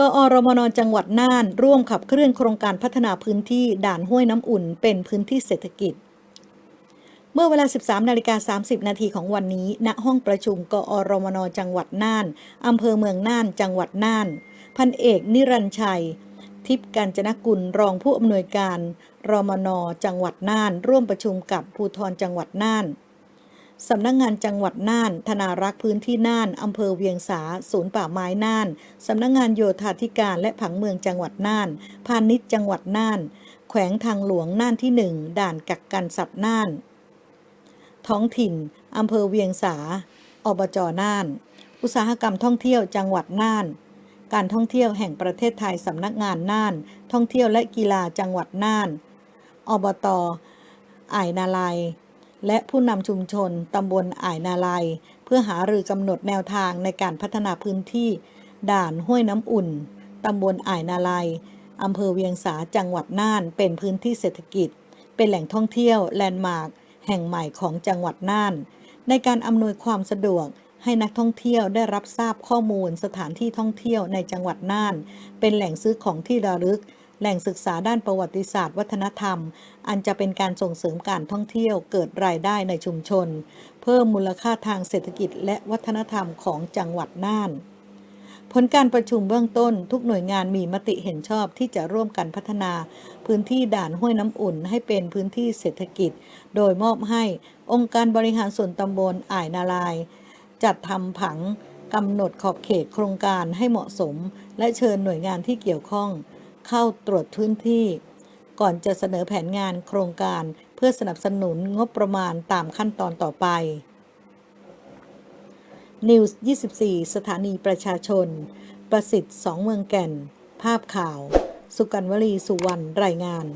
กอรมนจังหวัดน่าน ร่วมขับเคลื่อนโครงการพัฒนาพื้นที่ด่านห้วยน้ำอุ่น เป็นพื้นที่เศรษฐกิจ เมื่อเวลา 13นาฬิกา30 นาทีของวันนี้ ณ ห้องประชุม กอรมนจังหวัดน่าน อำเภอเมืองน่าน จังหวัดน่าน พันเอกนิรันชัย ทิพย์การจนกุล รองผู้อำนวยการ รมน จังหวัดน่าน ร่วมประชุมกับภูธรจังหวัดน่าน สำนักงงานจังหวัดน่าน ธนารักษ์พื้นที่น่าน อำเภอเวียงสา ศูนย์ป่าไม้น่าน สำนักงงานโยธาธิการและผังเมืองจังหวัดน่าน พาณิชย์จังหวัดน่าน แขวงทางหลวงน่านที่หนึ่งด่านกักกันสัตว์น่าน ท้องถิ่น อำเภอเวียงสา อบจน่าน อุตสาหกรรมท่องเที่ยวจังหวัดน่าน การท่องเที่ยวแห่งประเทศไทยสำนักงานน่าน ท่องเที่ยวและกีฬาจังหวัดน่าน อบตอ่ายนาลาย และผู้นำชุมชนตำบลอ่ายนาลายเพื่อหารือกำหนดแนวทางในการพัฒนาพื้นที่ ด่านห้วยน้ำอุ่นตำบลอ่ายนาลายอำเภอเวียงสาจังหวัดน่าน เป็นพื้นที่เศรษฐกิจ เป็นแหล่งท่องเที่ยวแลนด์มาร์คแห่งใหม่ของจังหวัดน่าน ในการอำนวยความสะดวกให้นักท่องเที่ยวได้รับทราบข้อมูลสถานที่ท่องเที่ยวในจังหวัดน่าน เป็นแหล่งซื้อของที่ระลึก แหล่งศึกษาด้านประวัติศาสตร์ วัฒนธรรม อันจะเป็นการส่งเสริมการท่องเที่ยวเกิดรายได้ในชุมชน เพิ่มมูลค่าทางเศรษฐกิจและวัฒนธรรมของจังหวัดน่าน ผลการประชุมเบื้องต้น ทุกหน่วยงานมีมติเห็นชอบที่จะร่วมกันพัฒนา พื้นที่ด่านห้วยน้ำอุ่นให้เป็นพื้นที่เศรษฐกิจ โดยมอบให้องค์การบริหารส่วนตำบลอ่ายนาลาย จัดทำผังกำหนดขอบเขตโครงการให้เหมาะสม และเชิญหน่วยงานที่เกี่ยวข้อง เข้าตรวจพื้นที่ ก่อนจะเสนอแผนงานโครงการเพื่อสนับสนุนงบประมาณตามขั้นตอนต่อไป News 24 สถานีประชาชน ประสิทธิ์สองเมืองแก่น ภาพข่าว สุกันวลีสุวรรณรายงาน